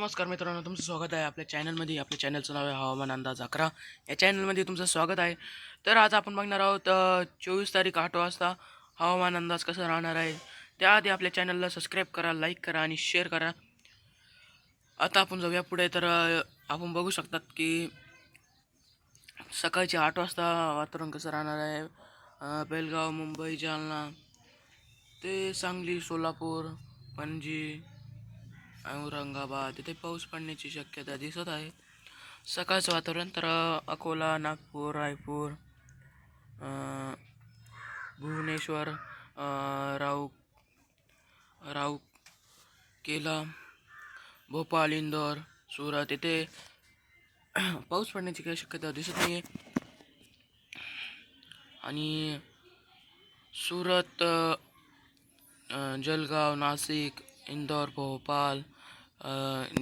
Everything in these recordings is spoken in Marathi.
नमस्कार मित्रांनो तुमचं स्वागत आहे आपल्या चॅनलमध्ये आपल्या चॅनलचं नाव आहे हवामान अंदाज अकरा. या चॅनलमध्ये तुमचं स्वागत आहे. तर आज आपण बघणार आहोत चोवीस तारीख आठ वाजता हवामान अंदाज कसा राहणार आहे? त्याआधी आपल्या चॅनलला सबस्क्राईब करा लाईक करा आणि शेअर करा. आता आपण जाऊया पुढे. तर आपण बघू शकतात की सकाळचे आठ वाजता वातावरण कसं राहणार आहे? बेळगाव बेलगाव मुंबई जालना ते सांगली सोलापूर पणजी औरंगाबाद. इथे पाऊस पडण्याची शक्यता दिसत आहे. सकाळचं वातावरण तर अकोला नागपूर रायपूर भुवनेश्वर राऊ राऊ केला भोपाळ इंदोर सुरत. येथे पाऊस पडण्याची काही शक्यता दिसत नाही आहे आणि सुरत जलगाव नाशिक इंदौर भोपाळ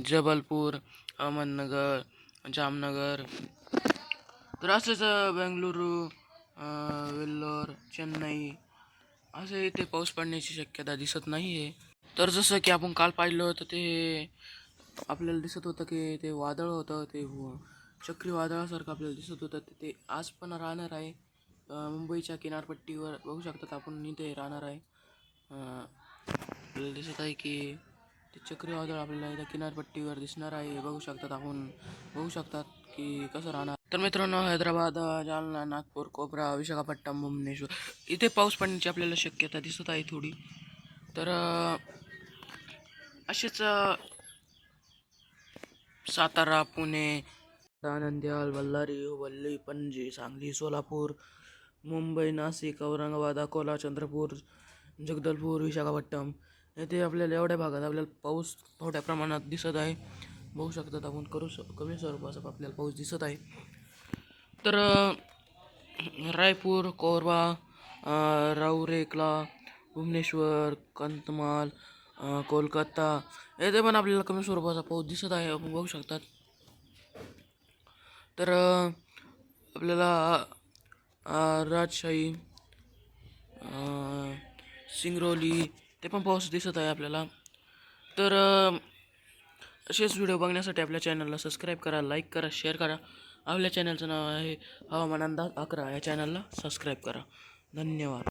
जबलपूर अहमदनगर जामनगर तर असंच बेंगलुरू वेल्लोर चेन्नई असे इथे पाऊस पडण्याची शक्यता दिसत नाही आहे तर जसं की आपण काल पाहिलं होतं ते आपल्याला दिसत होतं की ते वादळ होतं ते हो, चक्रीवादळासारखं आपल्याला दिसत होतं. ते- ते आज पण राहणार आहे. मुंबईच्या किनारपट्टीवर बघू शकतात आपण इथे राहणार आहे. आपल्याला दिसत आहे की चक्रीवादळ आपल्याला इथं किनारपट्टीवर दिसणार आहे. बघू शकतात आपण. बघू शकतात की कसं राहणार. तर मित्रांनो हैदराबाद जालना नागपूर कोपरा विशाखापट्टणम भुवनेश्वर इथे पाऊस पडण्याची आपल्याला शक्यता दिसत आहे थोडी. तर असेच सातारा पुणे दानंद्याल बल्लारी हुबल्ली पणजी सांगली सोलापूर मुंबई नाशिक औरंगाबाद अकोला चंद्रपूर जगदलपूर विशाखापट्टणम येथे आपल्याला एवढ्या भागात आपल्याला पाऊस थोड्या प्रमाणात दिसत आहे. बघू शकतात आपण करू श कमी स्वरूपाचा आपल्याला पाऊस दिसत आहे. तर रायपूर कोरबा राऊरेकला भुवनेश्वर कंतमाल कोलकाता येथे पण आपल्याला कमी स्वरूपाचा पाऊस दिसत आहे. आपण बघू शकतात तर आपल्याला राजशाही सिंगरोली सिंगरौली ते पण पाऊस दिसत आहे आपल्याला. तर असेच व्हिडिओ बघण्यासाठी आपल्या चॅनलला सबस्क्राईब करा लाईक करा शेअर करा. आपल्या चॅनलचं नाव आहे हवामान अंदाज अकरा. या चॅनलला सबस्क्राईब करा. धन्यवाद.